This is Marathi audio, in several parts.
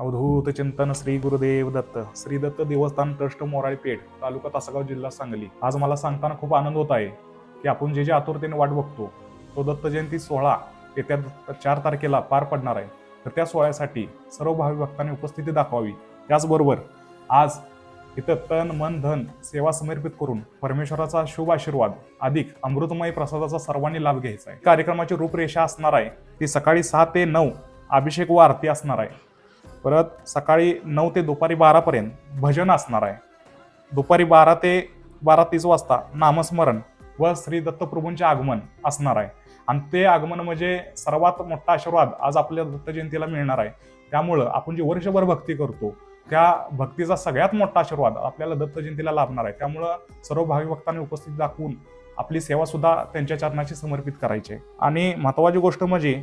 अवधूत चिंतन श्री गुरुदेव दत्त. श्री दत्त देवस्थान ट्रस्ट मोराळे पेठ तालुका तासगाव जिल्हा सांगली. आज मला सांगताना खूप आनंद होत आहे की आपण जे जे आतुरतेने वाट बघतो तो दत्त जयंती सोहळा येत्या चार तारखेला पार पडणार आहे. तर त्या सोहळ्यासाठी सर्व भावी भक्तांनी उपस्थिती दाखवावी. त्याचबरोबर आज इथं तन मन धन सेवा समर्पित करून परमेश्वराचा शुभ आशीर्वाद अधिक अमृतमय प्रसादाचा सर्वांनी लाभ घ्यायचा आहे. कार्यक्रमाची रूपरेषा असणार आहे. ती सकाळी सहा ते नऊ अभिषेक व आरती असणार आहे. परत सकाळी नऊ ते दुपारी बारापर्यंत भजन असणार आहे. दुपारी बारा ते बारा तीस वाजता नामस्मरण व श्री दत्तप्रभूंचे आगमन असणार आहे. आणि ते आगमन म्हणजे सर्वात मोठा आशीर्वाद आज आपल्या दत्त जयंतीला मिळणार आहे. त्यामुळं आपण जी वर्षभर भक्ती करतो त्या भक्तीचा सगळ्यात मोठा आशीर्वाद आपल्याला दत्त जयंतीला लाभणार आहे. त्यामुळं सर्व भावी भक्तांनी उपस्थित दाखवून आपली सेवा सुद्धा त्यांच्या चरणाची समर्पित करायची आहे. आणि महत्वाची गोष्ट म्हणजे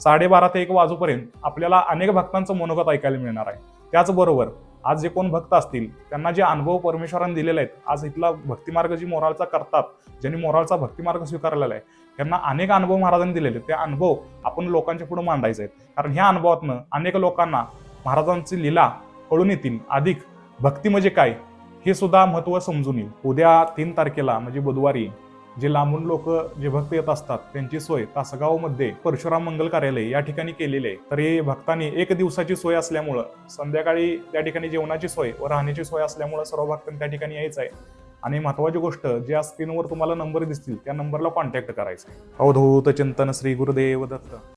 साडेबारा ते एक वाजूपर्यंत आपल्याला अनेक भक्तांचं मनोगत ऐकायला मिळणार आहे. त्याचबरोबर आज जे कोण भक्त असतील त्यांना जे अनुभव परमेश्वराने दिलेले आहेत आज इथला भक्तिमार्ग जी मोराळचा करतात ज्यांनी मोराळचा भक्तिमार्ग स्वीकारलेला आहे त्यांना अनेक अनुभव महाराजांनी दिलेले आहेत. ते अनुभव आपण लोकांच्या पुढे मांडायचे आहेत. कारण ह्या अनुभवातनं अनेक लोकांना महाराजांची लीला कळून येतील. अधिक भक्ती म्हणजे काय हे सुद्धा महत्त्व समजून येईल. उद्या तीन तारखेला म्हणजे बुधवारी जे लांबून लोक जे भक्त येत असतात त्यांची सोय तासगावमध्ये परशुराम मंगल कार्यालय या ठिकाणी केलेले आहे. तर हे भक्तांनी एक दिवसाची सोय असल्यामुळं संध्याकाळी त्या ठिकाणी जेवणाची सोय व राहण्याची सोय असल्यामुळं सर्व भक्तांनी त्या ठिकाणी यायचं आहे. आणि महत्वाची गोष्ट ज्या स्क्रीनवर तुम्हाला नंबर दिसतील त्या नंबरला कॉन्टॅक्ट करायचं अवधूत चिंतन श्री गुरुदेव दत्त.